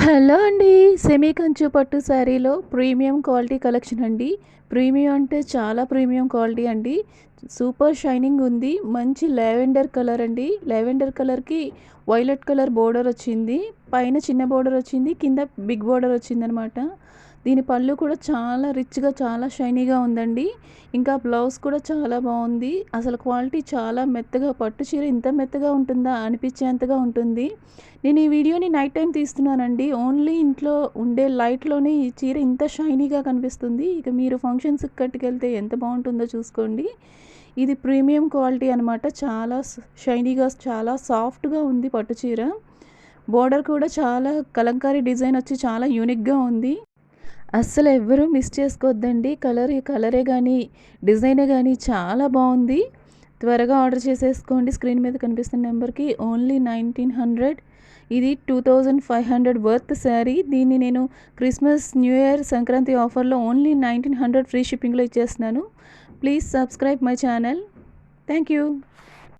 Hello అండి. Semi కంచు పట్టు శారీలో ప్రీమియం క్వాలిటీ కలెక్షన్ అండి. ప్రీమియం అంటే చాలా ప్రీమియం క్వాలిటీ అండి. సూపర్ షైనింగ్ ఉంది. మంచి లావెండర్ కలర్ అండి. లావెండర్ కలర్కి వైలెట్ కలర్ బోర్డర్ వచ్చింది. పైన చిన్న బోర్డర్ వచ్చింది. కింద బిగ్ బోర్డర్ వచ్చిందనమాట. దీని పళ్ళు కూడా చాలా రిచ్గా చాలా షైనీగా ఉందండి. ఇంకా బ్లౌజ్ కూడా చాలా బాగుంది. అసలు క్వాలిటీ చాలా మెత్తగా పట్టు చీర ఇంత మెత్తగా ఉంటుందా అనిపించేంతగా ఉంటుంది. నేను ఈ వీడియోని నైట్ టైం తీస్తున్నానండి. ఓన్లీ ఇంట్లో ఉండే లైట్లోనే ఈ చీర ఇంత షైనీగా కనిపిస్తుంది. ఇక మీరు ఫంక్షన్స్కి కట్టుకెళ్తే ఎంత బాగుంటుందో చూసుకోండి. ఇది ప్రీమియం క్వాలిటీ అనమాట చాలా షైనీగా చాలా సాఫ్ట్గా ఉంది పట్టు చీర. బోర్డర్ కూడా చాలా కలంకారీ డిజైన్ వచ్చి చాలా యూనిక్గా ఉంది. అస్సలు ఎవ్వరూ మిస్ చేసుకోవద్దండి కలర్ కలరే కానీ డిజైనే కానీ చాలా బాగుంది త్వరగా ఆర్డర్ చేసేసుకోండి. స్క్రీన్ మీద కనిపిస్తున్న నెంబర్కి ఓన్లీ నైన్టీన్ హండ్రెడ్. ఇది two thousand five hundred worth sari. దీన్ని నేను క్రిస్మస్ న్యూ ఇయర్ సంక్రాంతి ఆఫర్లో ఓన్లీ నైన్టీన్ హండ్రెడ్ ఫ్రీ షిప్పింగ్లో ఇచ్చేస్తున్నాను. Please subscribe my channel. Thank you